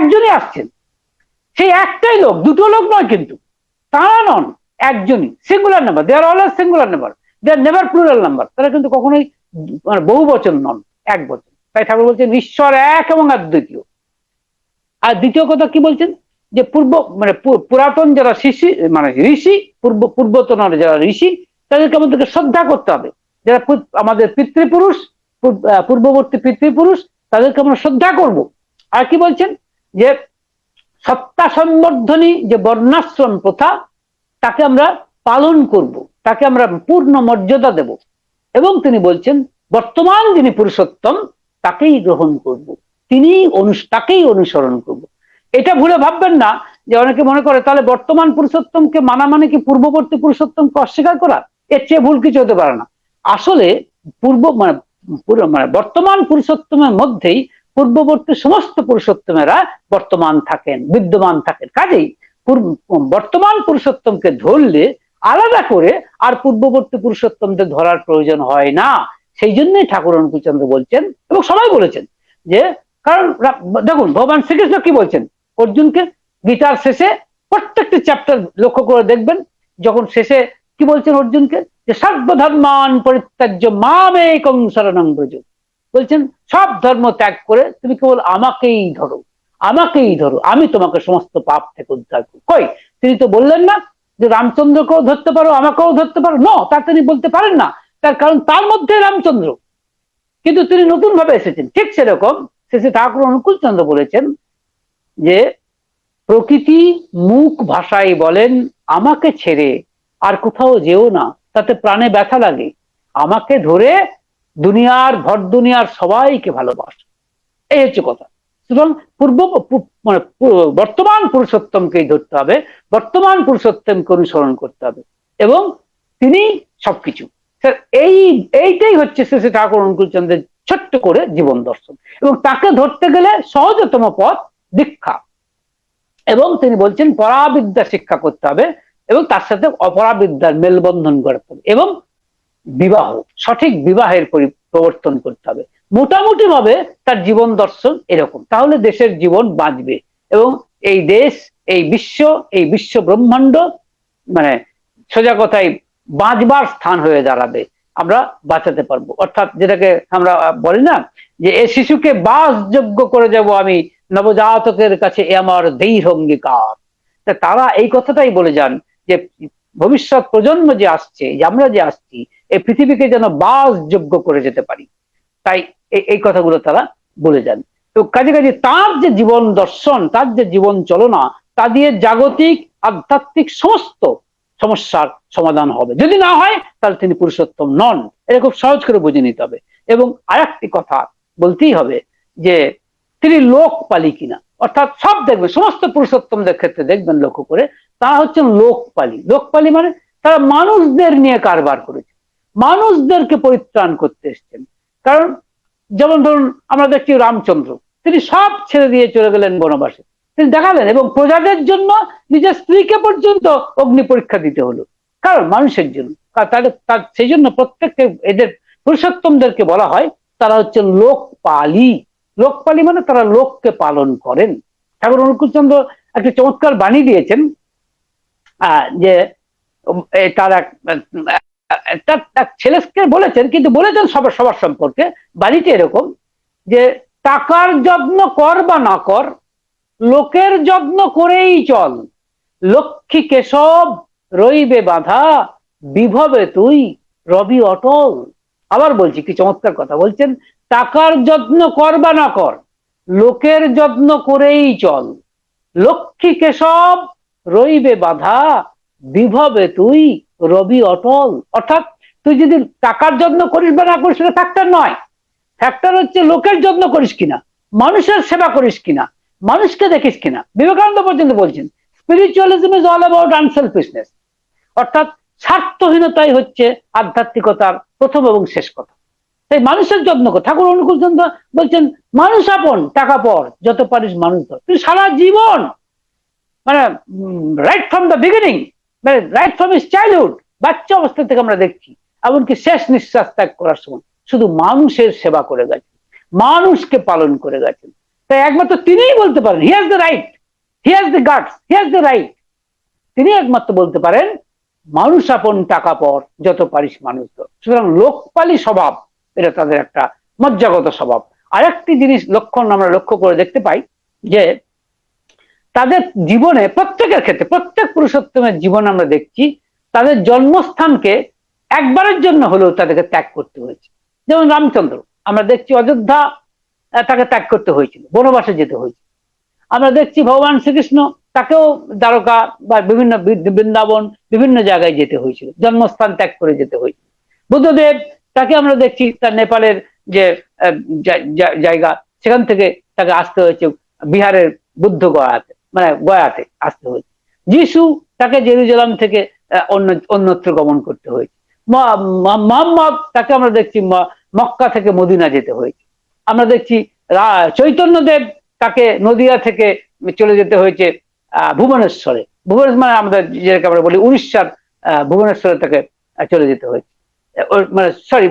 একজনই আসছেন। সেই একটাই লোক, দুটো লোক নয় কিন্তু। তারা নন, একজনই। Singular number they are always singular number they are never plural number তারা কিন্তু কখনোই মানে বহু বচন নন, এক বচন। তাই ঠাকুর বলছেন, ঈশ্বর এক এবং অদ্বিতীয়। আর দ্বিতীয় কথা কি বলছেন? যে পূর্ব মানে পুরাতন যারা শিশি মানে ঋষি, পূর্ব, পূর্বতন যারা ঋষি, তাদেরকে আমাদেরকে শ্রদ্ধা করতে হবে। যারা আমাদের পিতৃপুরুষ পূর্ববর্তী পিতৃপুরুষ, তাদেরকে আমরা শ্রদ্ধা করব। আর কি বলছেন? যে সত্তা সম্বর্ধনী যে বর্ণাশ্রম প্রথা, তাকে আমরা পালন করব, তাকে আমরা পূর্ণ মর্যাদা দেব। এবং তিনি বলছেন, বর্তমান যিনি পুরুষোত্তম, তাকেই গ্রহণ করব। তিনি তাকেই অনুসরণ করব। এটা ভুলে ভাববেন না যে অনেকে মনে করে, তাহলে বর্তমান পুরুষোত্তমকে মানা মানে কি পূর্ববর্তী পুরুষোত্তমকে অস্বীকার করা? এর চেয়ে ভুল কিছু হতে পারে না। আসলে পূর্ব মানে মানে বর্তমান পুরুষোত্তমের মধ্যেই পূর্ববর্তী সমস্ত পুরুষোত্তমেরা বর্তমান থাকেন, বিদ্যমান থাকেন। কাজেই বর্তমান পুরুষোত্তমকে ধরলে আলাদা করে আর পূর্ববর্তী পুরুষোত্তমদের ধরার প্রয়োজন হয় না। সেই জন্যই ঠাকুর অনুকূলচন্দ্র বলছেন এবং সবাই বলেছেন যে, কারণ দেখুন, ভগবান শ্রীকৃষ্ণ কি বলছেন? অর্জুনকে গীতার শেষে প্রত্যেকটি চ্যাপ্টার লক্ষ্য করে দেখবেন, যখন শেষে কি বলছেন অর্জুনকে? যে সর্বধর্মান পরিত্যাজ্য মামেকং শরণং ব্রজ বলছেন, সব ধর্ম ত্যাগ করে তুমি কেবল আমাকেই ধরো আমাকেই ধরো, আমি তোমাকে সমস্ত পাপ থেকে উদ্ধার করব। কই? তিনি তো বললেন না যে রামচন্দ্রকেও ধরতে পারো, আমাকেও ধরতে পারো। ন তা তিনি বলতে পারেন না, তার কারণ তার মধ্যে রামচন্দ্র। কিন্তু তিনি নতুন ভাবে এসেছেন। ঠিক সেরকম শেষে ঠাকুর অনুকূল চন্দ্র বলেছেন যে, প্রকৃতি মুখ ভাষায় বলেন, আমাকে ছেড়ে আর কোথাও যেও না, তাতে প্রাণে ব্যথা লাগে। আমাকে ধরে দুনিয়ার ভর দুনিয়ার সবাইকে ভালোবাসো। এই হচ্ছে কথা। সুতরাং পূর্ব মানে বর্তমান পুরুষোত্তমকেই ধরতে হবে, বর্তমান পুরুষোত্তমকে অনুসরণ করতে হবে এবং তিনি সবকিছু। স্যার, এই, এইটাই হচ্ছে শেষে ঠাকুর অনুকূলচন্দ্রের ছোট্ট করে জীবন দর্শন। এবং তাকে ধরতে গেলে সহজতম পথ দীক্ষা। এবং তিনি বলছেন, পরাবিদ্যা শিক্ষা করতে হবে এবং তার সাথে অপরাবিদ্যার মেলবন্ধন করতে হবে এবং বিবাহ, সঠিক বিবাহের প্রবর্তন করতে হবে। মোটামুটি ভাবে তার জীবন দর্শন এরকম। তাহলে দেশের জীবন বাঁচবে এবং এই দেশ, এই বিশ্ব এই বিশ্ব ব্রহ্মাণ্ড মানে সোজা কথায় বাঁচবার স্থান হয়ে দাঁড়াবে। আমরা বাঁচাতে পারব। অর্থাৎ যেটাকে আমরা বলি না যে, এ শিশুকে বাসযোগ্য করে যাব আমি, নবজাতকের কাছে এ আমার দৃঢ় অঙ্গীকার। তারা এই কথাটাই বলে যান যে ভবিষ্যৎ প্রজন্ম যে আসছে আমরা যে আসছি এই পৃথিবীকে যেন বাসযোগ্য করে যেতে পারি। তাই এই- কথাগুলো তারা বলে যান। তো কাজে কাজে তার যে জীবন দর্শন, তার যে জীবন চলনা, তা দিয়ে জাগতিক, আধ্যাত্মিক সমস্ত সমস্যার সমাধান হবে। যদি না হয়, তাহলে তিনি পুরুষোত্তম নন। এটা খুব সহজ করে বুঝে নিতে হবে। এবং আরেকটি কথা বলতেই হবে যে, তিনি লোকপালি কিনা। অর্থাৎ সব দেখবেন, সমস্ত পুরুষোত্তমদের ক্ষেত্রে দেখবেন লক্ষ্য করে তারা হচ্ছে লোকপালি। লোকপালি মানে তারা মানুষদের নিয়ে কারবার করেছে। মানুষদেরকে পরিত্রাণ করতে এসছেন। কারণ যেমন ধরুন আমরা দেখছি রামচন্দ্র, তিনি সব ছেড়ে দিয়ে চলে গেলেন বনবাসে। তিনি দেখালেন এবং প্রজাদের জন্য নিজের স্ত্রীকে পর্যন্ত অগ্নি পরীক্ষা দিতে হলো। কারণ মানুষের জন্য। তার, সেই জন্য প্রত্যেককে এদের পুরুষোত্তমদেরকে বলা হয়, তারা হচ্ছে লোকপালি। লোকপালি মানে তারা লোককে পালন করেন। ঠাকুর অনুকূলচন্দ্র একটা চমৎকার বাণী দিয়েছেন যে তার তার ছেলেকে বলেছেন, কিন্তু বলেছেন সবার সবার সম্পর্কে। বাড়িতে এরকম যে, টাকার যত্ন কর বা না কর, লোকের যত্ন করেই চল। লক্ষ্মী কেশব রইবে বাধা, বিভবে তুই রবি অটল। আবার বলছি, কি চমৎকার কথা বলছেন, টাকার যত্ন কর বা না কর, লোকের যত্ন করেই চল। লক্ষ্মী কেশব রইবে বাধা, বিভবে তুই রবি অটল। অর্থাৎ তুই যদি টাকার যত্ন করিস বা না করিস, সেটা ফ্যাক্টর নয়। ফ্যাক্টর হচ্ছে লোকের যত্ন করিস কিনা, মানুষের সেবা করিস কিনা, মানুষকে দেখিস কিনা। বিবেকানন্দ পর্যন্ত বলছেন spiritualism is all about unselfishness অর্থাৎ স্বার্থহীনতাই হচ্ছে আধ্যাত্মিকতার প্রথম এবং শেষ কথা। তাই মানুষের যত্ন কর। ঠাকুর অনুকূল চন্দ্র বলছেন, মানুষ আপন, টাকা পর, যত পারিস মানুষ ধর। তুই সারা জীবন মানে রাইট ফ্রম দ্য বিগিনিং মানে রাইট ফ্রম ইস চাইল্ডহুড বাচ্চা অবস্থা থেকে আমরা দেখছি। এমনকি শেষ নিঃশ্বাস ত্যাগ করার সময়, শুধু মানুষের সেবা করে গেছেন, মানুষকে পালন করে গেছেন। তাই একমাত্র তিনিই বলতে পারেন he has the right he has the guards he has the right তিনি একমাত্র বলতে পারেন, মানুষ আপন টাকা পর, যত পারিস মানুষ সুতরাং লোকপালি স্বভাব, এটা তাদের একটা মজ্জাগত স্বভাব। আরেকটি জিনিস লক্ষণ আমরা লক্ষ্য করে দেখতে পাই, যে তাদের জীবনে, প্রত্যেকের ক্ষেত্রে, প্রত্যেক পুরুষোত্তমের জীবন আমরা দেখছি, তাদের জন্মস্থানকে একবারের জন্য হলেও তাদেরকে ত্যাগ করতে হয়েছে। যেমন রামচন্দ্র, আমরা দেখছি অযোধ্যা তাকে ত্যাগ করতে হয়েছিল, বনবাসে যেতে হয়েছিল। আমরা দেখছি ভগবান শ্রীকৃষ্ণ, তাকেও দ্বারকা বা বিভিন্ন বৃন্দাবন, বিভিন্ন জায়গায় যেতে হয়েছিল, জন্মস্থান ত্যাগ করে যেতে হয়েছিল। বুদ্ধদেব, তাকে আমরা দেখছি তার নেপালের যে জায়গা, সেখান থেকে তাকে আসতে হয়েছে বিহারের বুদ্ধ গয়াতে মানে গয়াতে আসতে হয়েছে। যিশু তাকে জেরুজালাম থেকে অন্য, অন্যত্র গমন করতে হয়েছে। মোহাম্মদ তাকে আমরা দেখছি মক্কা থেকে মদিনা যেতে হয়েছে। আমরা দেখছি চৈতন্যদেব তাকে নদিয়া থেকে চলে যেতে হয়েছে ভুবনেশ্বরে। ভুবনেশ্বর মানে আমাদের যেটাকে আমরা বলি উড়িষ্যার ভুবনেশ্বরে তাকে চলে যেতে হয়েছে। মানে সরি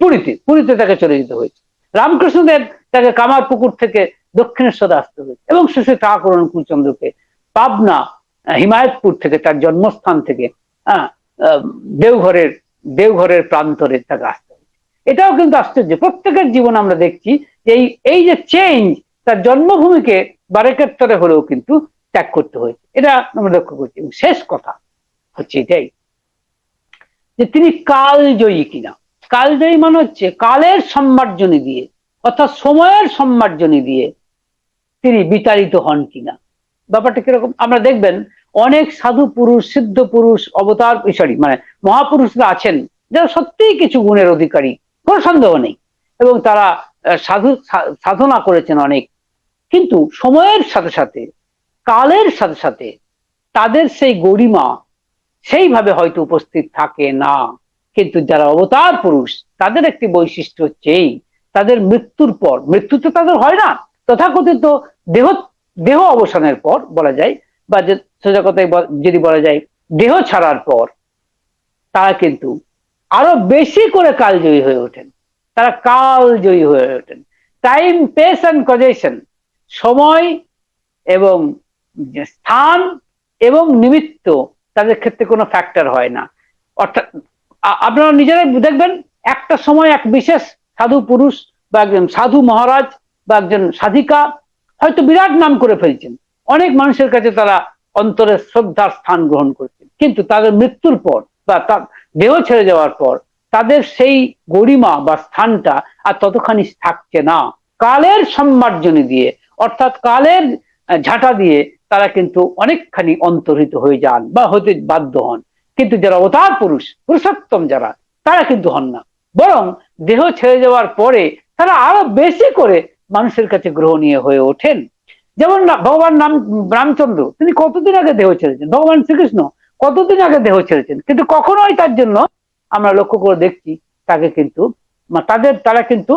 পুরীতে পুরীতে তাকে চলে যেতে হয়েছে। রামকৃষ্ণদেব তাকে কামার পুকুর থেকে দক্ষিণেশ্বরে আসতে হয়েছে এবং শেষে ঠাকুর অনুকূলচন্দ্রকে পাবনা হিমায়তপুর থেকে তার জন্মস্থান থেকে দেওঘরের দেওঘরের প্রান্তরে তাকে আসতে হয়েছে এটাও কিন্তু আশ্চর্য। প্রত্যেকের জীবন আমরা দেখছি যে এই এই যে চেঞ্জ তার জন্মভূমিকে বারেকেত্তরে হলেও কিন্তু ত্যাগ করতে হয়েছে। এটা আমরা লক্ষ্য করছি। শেষ কথা হচ্ছে এটাই যে তিনি কালজয়ী কিনা। কালজয়ী মানে হচ্ছে কালের সম্মার্জনী দিয়ে, অর্থাৎ সময়ের সম্মার্জনী দিয়ে তিনি বিতাড়িত হন কিনা। ব্যাপারটা কীরকম? আমরা দেখবেন অনেক সাধু পুরুষ, সিদ্ধ পুরুষ, অবতার সরি মানে মহাপুরুষরা আছেন, যারা সত্যিই কিছু গুণের অধিকারী, কোনো সন্দেহ নেই। এবং তারা সাধু সাধনা করেছেন অনেক। কিন্তু সময়ের সাথে সাথে, কালের সাথে সাথে, তাদের সেই গরিমা সেইভাবে হয়তো উপস্থিত থাকে না। কিন্তু যারা অবতার পুরুষ, তাদের একটি বৈশিষ্ট্য হচ্ছে এই, তাদের মৃত্যুর পর, মৃত্যু তো তাদের হয় না। তথাকথিত দেহ দেহ অবসানের পর বলা যায়, বা সোজা কথায় যদি বলা যায়, দেহ ছাড়ার পর, তারা কিন্তু আরও বেশি করে কালজয়ী হয়ে ওঠেন। তারা কালজয়ী হয়ে ওঠেন। টাইম পেস অ্যান্ড কজেশন সময় এবং স্থান এবং নিমিত্ত তাদের ক্ষেত্রে কোনো ফ্যাক্টর হয় না। অর্থাৎ আপনারা নিজেরাই দেখবেন, একটা সময় এক বিশেষ সাধু পুরুষ বা একজন সাধু মহারাজ বা একজন সাধিকা হয়তো বিরাট নাম করে ফেলছেন। অনেক মানুষের কাছে তারা অন্তরে শ্রদ্ধার স্থান গ্রহণ করছেন। কিন্তু তাদের মৃত্যুর পর বা তার দেহ ছেড়ে যাওয়ার পর তাদের সেই গরিমা বা স্থানটা আর ততখানি থাকছে না। কালের সম্মার্জনী দিয়ে, অর্থাৎ কালের ঝাঁটা দিয়ে তারা কিন্তু অনেকখানি অন্তর্হিত হয়ে যান বা হতে বাধ্য হন। কিন্তু যারা অবতার পুরুষ, পুরুষোত্তম যারা, তারা কিন্তু হন না। বরং দেহ ছেড়ে যাওয়ার পরে তারা আরও বেশি করে মানুষের কাছে গ্রহণীয় হয়ে ওঠেন। যেমন ভগবান নাম রামচন্দ্র, তিনি কতদিন আগে দেহ ছেড়েছেন? ভগবান শ্রীকৃষ্ণ কতদিন আগে দেহ ছেড়েছেন? কিন্তু কখনোই তার জন্য আমরা লক্ষ্য করে দেখছি, তাকে কিন্তু তাদের, তারা কিন্তু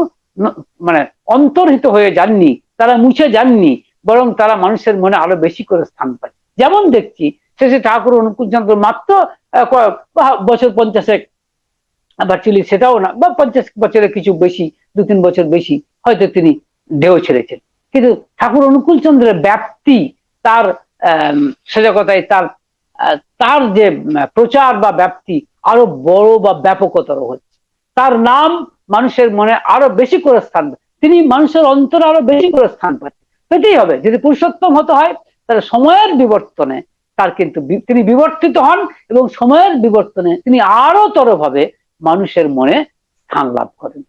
মানে অন্তর্হিত হয়ে যাননি, তারা মুছে যাননি, বরং তারা মানুষের মনে আরও বেশি করে স্থান পায়। যেমন দেখছি, শেষে ঠাকুর অনুকূলচন্দ্র মাত্র বছর পঞ্চাশেক আবার চিলি সেটাও না, বা পঞ্চাশ বছরের কিছু বেশি দু তিন বছর বেশি, হয়তো তিনি দেহ ছেড়েছেন কিন্তু ঠাকুর অনুকূলচন্দ্রের ব্যাপ্তি তার সোজা তার তার যে প্রচার বা ব্যাপ্তি আরও বড় বা ব্যাপকতর হচ্ছে। তার নাম মানুষের মনে আরও বেশি করে স্থান তিনি মানুষের অন্তরে আরও বেশি করে স্থান পাচ্ছে। পেতেই হবে, যদি পুরুষোত্তম হতে হয়, তাহলে সময়ের বিবর্তনে তার কিন্তু তিনি বিবর্তিত হন এবং সময়ের বিবর্তনে তিনি আরও তর ভাবে মানুষের মনে স্থান লাভ করেন।